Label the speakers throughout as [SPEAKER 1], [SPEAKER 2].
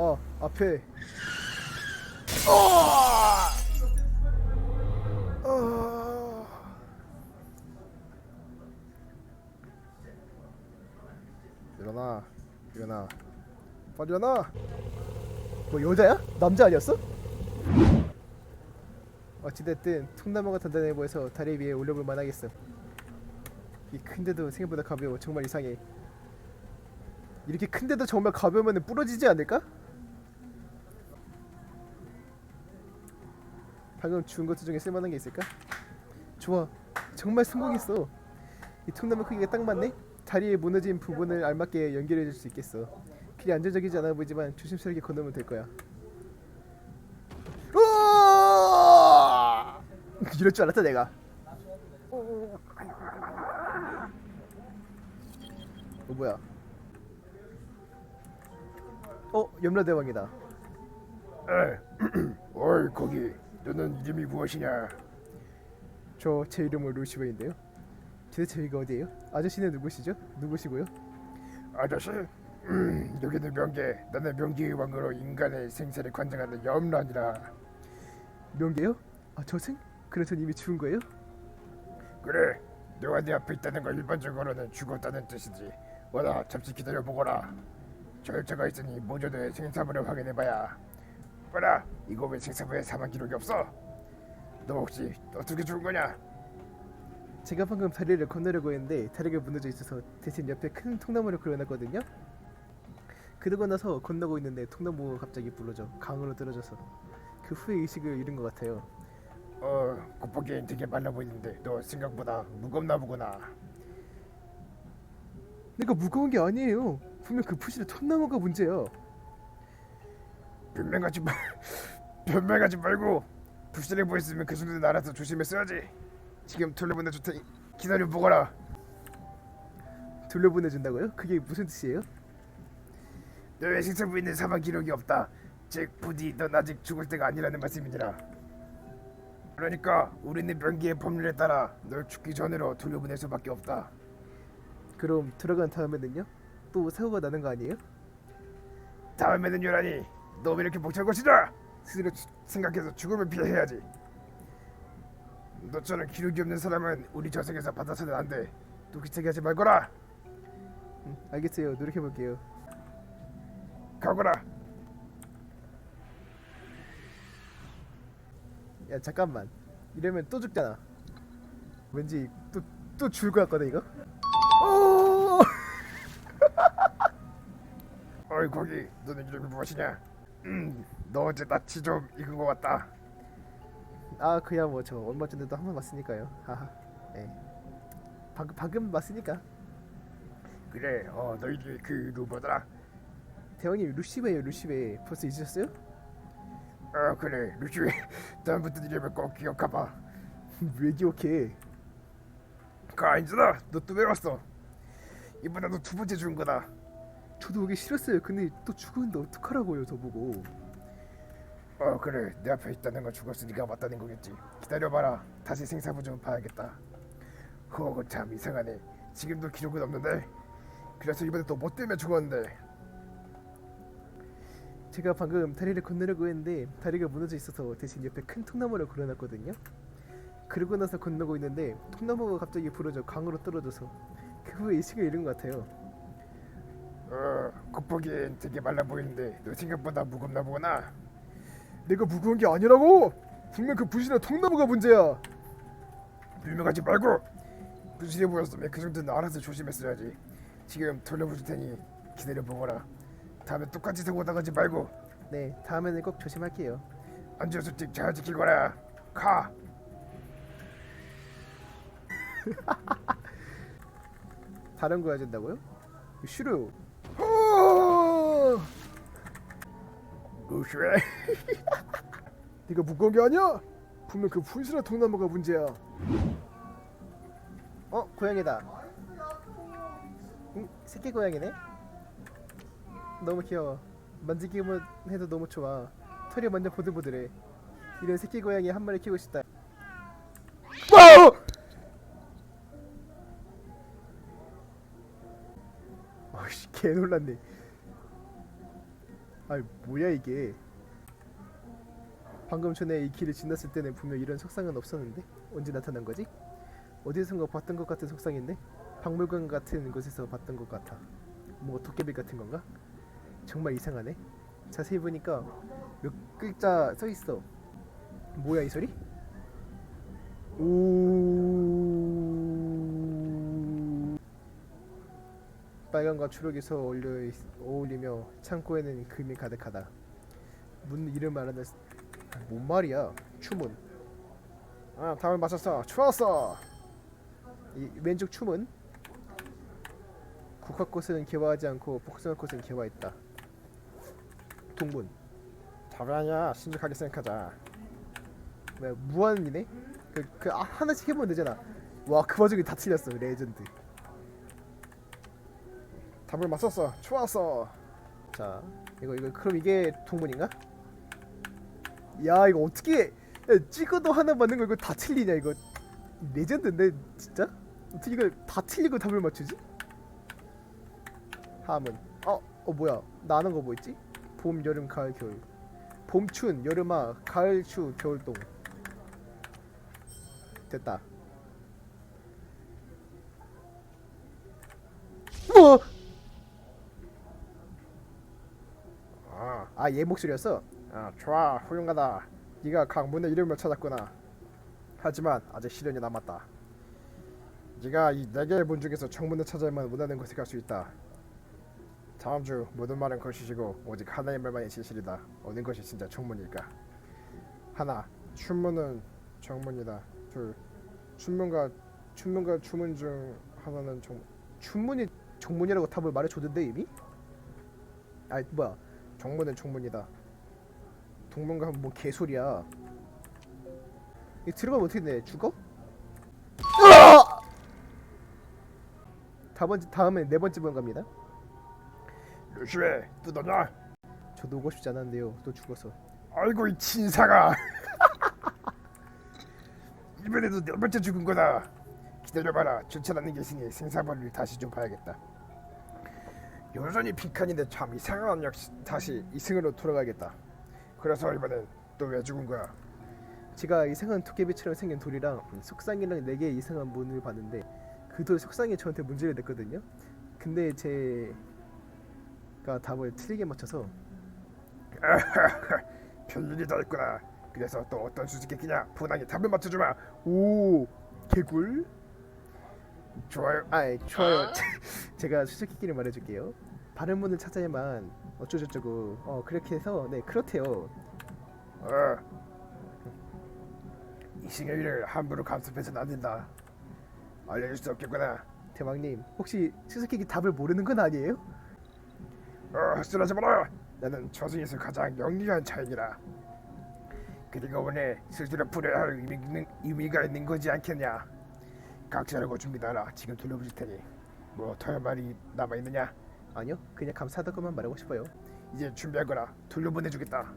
[SPEAKER 1] 어 앞에 어! 어! 일어나 일어나 빨리 일어나 뭐 여자야? 남자 아니었어? 어찌됐든 통나무가 단단해 보여서 다리 위에 올려볼 만하겠어 이 큰데도 생각보다 가벼워 정말 이상해 이렇게 큰데도 정말 가벼우면 부러지지 않을까? 방금 주운 것들 중에 쓸만한 게 있을까? 좋아. 정말 성공했어. 이 통나무 크기가 딱 맞네? 다리에 무너진 부분을 알맞게 연결해 줄 수 있겠어. 그리 안정적이지 않아 보이지만 조심스럽게 건너면 될 거야! 이럴 줄 알았다 내가. 어 뭐야? 어 염라대왕이다.
[SPEAKER 2] 어이 거기 너는 이름이 무엇이냐?
[SPEAKER 1] 저 제 이름은 루시웨인데요 도대체 여기가 어디예요? 아저씨는 누구시죠? 누구시고요?
[SPEAKER 2] 아저씨 음, 여기는 명계 나는 명계의 왕으로 인간의 생사를 관장하는 염란이라
[SPEAKER 1] 명계요? 아 저승? 그래 전 이미 죽은 거예요?
[SPEAKER 2] 그래 너가 내 앞에 있다는 건 일반적으로는 죽었다는 뜻이지 뭐라 잠시 기다려 보거라 절차가 있으니 먼저 너의 생사부를 확인해봐야 뭐라 이거 왜 생사부에 사망 기록이 없어? 너 혹시 어떻게 죽은 거냐?
[SPEAKER 1] 제가 방금 다리를 건너려고 했는데 다리가 무너져 있어서 대신 옆에 큰 통나무를 그려놨거든요? 그러고 나서 건너고 있는데 통나무가 갑자기 부러져 강으로 떨어져서 그 후에 의식을 잃은 것 같아요
[SPEAKER 2] 어 겉보기엔 되게 말라 보이는데 너 생각보다 무겁나 보구나
[SPEAKER 1] 내가 무거운 게 아니에요 분명 그 푸시는 통나무가 문제야
[SPEAKER 2] 변명하지 말 변명하지 말고 부실해 보였으면 그 정도는 알아서 조심했어야지 지금 돌려보내 줄 테니 기다려 보거라
[SPEAKER 1] 돌려보내준다고요? 그게 무슨 뜻이에요?
[SPEAKER 2] 너의 있는 사망 기록이 없다 즉 부디 넌 아직 죽을 때가 아니라는 말씀이니라 그러니까 우리는 명기의 법률에 따라 널 죽기 전으로 돌려보낼 수밖에 없다
[SPEAKER 1] 그럼 들어간 다음에는요? 또 사고가 나는 거 아니에요?
[SPEAKER 2] 다음에는 요란이 너왜 이렇게 벅찰 것이냐 스스로 주- 생각해서 죽음을 피해야지. 너처럼 기록이 없는 사람은 우리 저승에서 받아서는 안 돼. 또 귀찮게 하지 말거라!
[SPEAKER 1] 음, 알겠어요. 노력해 볼게요.
[SPEAKER 2] 가거라!
[SPEAKER 1] 야 잠깐만. 이러면 또 죽잖아. 왠지 또또 죽을 것 같거든 이거? 어!
[SPEAKER 2] 어이 거기 너는 이름이 무엇이냐 음 너 어제 낯이 좀 익은 것 같다.
[SPEAKER 1] 아 그야 뭐 저 얼마 전에도 한 번 봤으니까요. 하하. 예 방금 방금 봤으니까.
[SPEAKER 2] 그래 어 너희들 그 이름 뭐더라?
[SPEAKER 1] 대왕님 루시베예요 루시베. 벌써 잊으셨어요?
[SPEAKER 2] 어 그래 루시 다음부터 이름을 꼭 기억해봐.
[SPEAKER 1] 왜 기억해?
[SPEAKER 2] 가인즈다 너또왜 왔어? 이번에 너두 번째 죽은 거다
[SPEAKER 1] 저도 오기 싫었어요. 근데 또 죽었는데 어떡하라고요 저보고.
[SPEAKER 2] 어 그래. 내 앞에 있다는 건 죽었으니까 맞다는 거겠지. 기다려봐라. 다시 생사부 좀 봐야겠다. 그거 참 이상하네. 지금도 기록은 없는데. 그래서 이번에 또 뭐 때문에 죽었는데?
[SPEAKER 1] 제가 방금 다리를 건너려고 했는데 다리가 무너져 있어서 대신 옆에 큰 통나무를 걸어놨거든요. 그러고 나서 건너고 있는데 통나무가 갑자기 부러져 강으로 떨어져서 그 후에 의식을 잃은 것 같아요.
[SPEAKER 2] 어 겉보기엔 되게 말라 보이는데 너 생각보다 무겁나 보구나
[SPEAKER 1] 내가 무거운 게 아니라고! 분명 그 부실한 통나무가 문제야.
[SPEAKER 2] 불명하지 말고 부실해 보였으면 그 정도는 알아서 조심했어야지 지금 돌려보줄 테니 기다려 보거라 다음에 똑같이 사고 나가지 말고
[SPEAKER 1] 네, 다음에는 꼭 조심할게요.
[SPEAKER 2] 안전수칙 잘 지킬 거라 가
[SPEAKER 1] 다른 거 해야 된다고요? 싫어요.
[SPEAKER 2] 루시웨
[SPEAKER 1] 네가 무거운 게 아니야. 분명 그 분실한 통나무가 문제야. 어, 고양이다. 응, 새끼 고양이네. 너무 귀여워. 만지기만 해도 너무 좋아. 털이 완전 보들보들해. 이런 새끼 고양이 한 마리 키우고 싶다. 어이씨, 개 놀랐네. 아이 뭐야 이게 방금 전에 이 길을 지났을 때는 분명 이런 석상은 없었는데 언제 나타난 거지? 어디선가 봤던 것 같은 석상인데 박물관 같은 곳에서 봤던 것 같아 뭐 도깨비 같은 건가? 정말 이상하네 자세히 보니까 몇 글자 써 있어 뭐야 이 소리? 오 빨간과 초록에서 어울려 있, 어울리며 창고에는 금이 가득하다. 문 이름 말하는 스- 아, 뭔 말이야? 추문. 아, 답을 맞췄어. 좋았어. 이 왼쪽 추문. 국화꽃은 개화하지 않고 복숭아꽃은 개화했다. 동문. 답이 아니야. 신중하게 생각하자. 왜 무한이네? 그, 그 아, 하나씩 해보면 되잖아. 와, 그 와중에 다 틀렸어. 레전드. 답을 맞췄어. 좋았어. 자, 이거 이거 그럼 이게 동문인가? 야, 이거 어떻게 야, 찍어도 하나 맞는 거 이거 다 틀리냐 이거 레전드인데 진짜? 어떻게 이걸 다 틀리고 답을 맞추지? 하문. 어, 어 뭐야? 나 아는 거 뭐 있지? 봄, 여름, 가을, 겨울. 봄춘, 여름아, 가을, 추, 겨울, 동. 됐다. 뭐?
[SPEAKER 2] 아,
[SPEAKER 1] 아얘 목소리였어?
[SPEAKER 2] 아 좋아 훌륭하다.
[SPEAKER 1] 네가 강문의 이름을 찾았구나. 하지만 아직 시련이 남았다.
[SPEAKER 2] 네가 이 네 개의 문 중에서 정문을 찾아야만 원하는 곳에 갈수 있다. 다음 주 모든 말은 거짓이고 오직 하나의 말만이 진실이다. 어느 것이 진짜 정문일까? 하나, 춘문은 정문이다. 둘, 춘문과 춘문과 추문 중 하나는 정
[SPEAKER 1] 춘문이 정문이라고 답을 말해줬는데 이미? 아 뭐야?
[SPEAKER 2] 정문은 정문이다.
[SPEAKER 1] 동문가 하면 뭐 개소리야. 이 들어가면 어떻게 돼? 죽어? 다번 다음에 네 번째 번 갑니다.
[SPEAKER 2] 루시웨 뜯었냐?
[SPEAKER 1] 저도 오고 싶지 않았는데요. 또 죽어서.
[SPEAKER 2] 아이고 이 친사가 이번에도 네 번째 죽은 거다. 기다려봐라. 추천하는 게 있으니 생사벌을 다시 좀 봐야겠다. 여전히 빈칸인데 참 이상한 역시 다시 이승으로 돌아가겠다. 그래서 이번엔 또 왜 죽은 거야?
[SPEAKER 1] 제가 이상한 도깨비처럼 생긴 돌이랑 속상이랑 네 개의 이상한 문을 봤는데 그 돌 속상이 저한테 문제를 냈거든요. 근데 제가 답을 틀리게 맞춰서
[SPEAKER 2] 별일이 다 있구나. 그래서 또 어떤 수수께끼냐? 분하게 답을 맞춰주마.
[SPEAKER 1] 오 개굴.
[SPEAKER 2] 좋아요.
[SPEAKER 1] 아 좋아요. 제가 수수께끼를 말해줄게요. 바른 문을 찾아야만 어쩌저쩌고 어 그렇게 해서 네 그렇대요.
[SPEAKER 2] 어. 일을 함부로 간섭해서는 안 된다. 알려줄 수 없겠구나.
[SPEAKER 1] 대왕님 혹시 수수께끼 답을 모르는 건 아니에요?
[SPEAKER 2] 어, 헛소리하지 마라. 나는 저승에서 가장 영리한 차이니라. 그리고 오늘 스스로 풀어야 할 의미, 있는, 의미가 있는 거지 않겠냐? 각자라고 준비하라. 지금 돌려보실 테니. 뭐 더할 말이 남아 있느냐?
[SPEAKER 1] 아니요 그냥 감사하다고만 말하고 싶어요.
[SPEAKER 2] 이제 준비하거라. 돌려보내주겠다.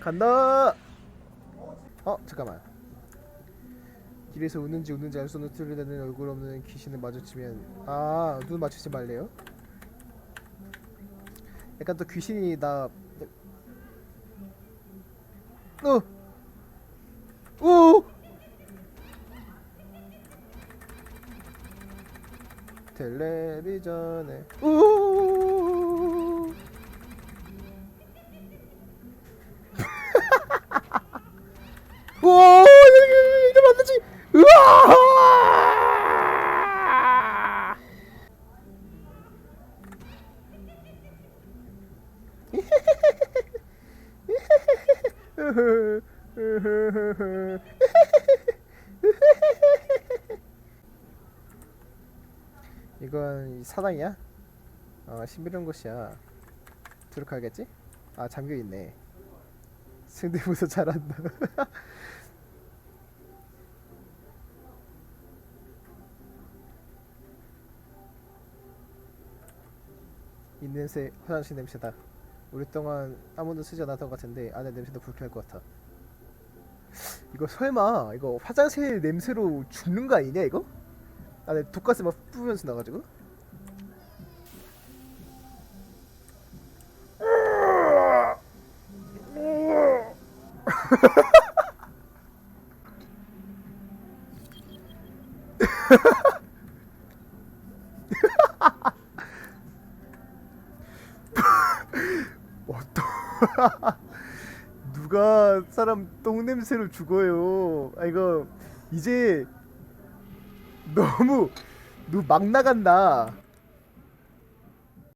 [SPEAKER 1] 간다. 어 잠깐만. 길에서 웃는지 웃는지 알 수 없는 뚫려대는 얼굴 없는 귀신을 마주치면 아눈 맞추지 말래요? 약간 또 귀신이 나 어! 텔레비전에 오! 사당이야? 어 신비로운 곳이야 들어가겠지? 아 잠겨있네 승대모사 잘한다 이 냄새 화장실 냄새다 오랫동안 아무도 쓰지 않았던 것 같은데 안에 냄새도 불쾌할 것 같아 이거 설마 이거 화장실 냄새로 죽는 거 아니냐 이거? 안에 독가스 막 뿌면서 나가지고 어떤 누가 사람 똥 냄새로 죽어요? 아 이거 이제 너무 너막 나간다.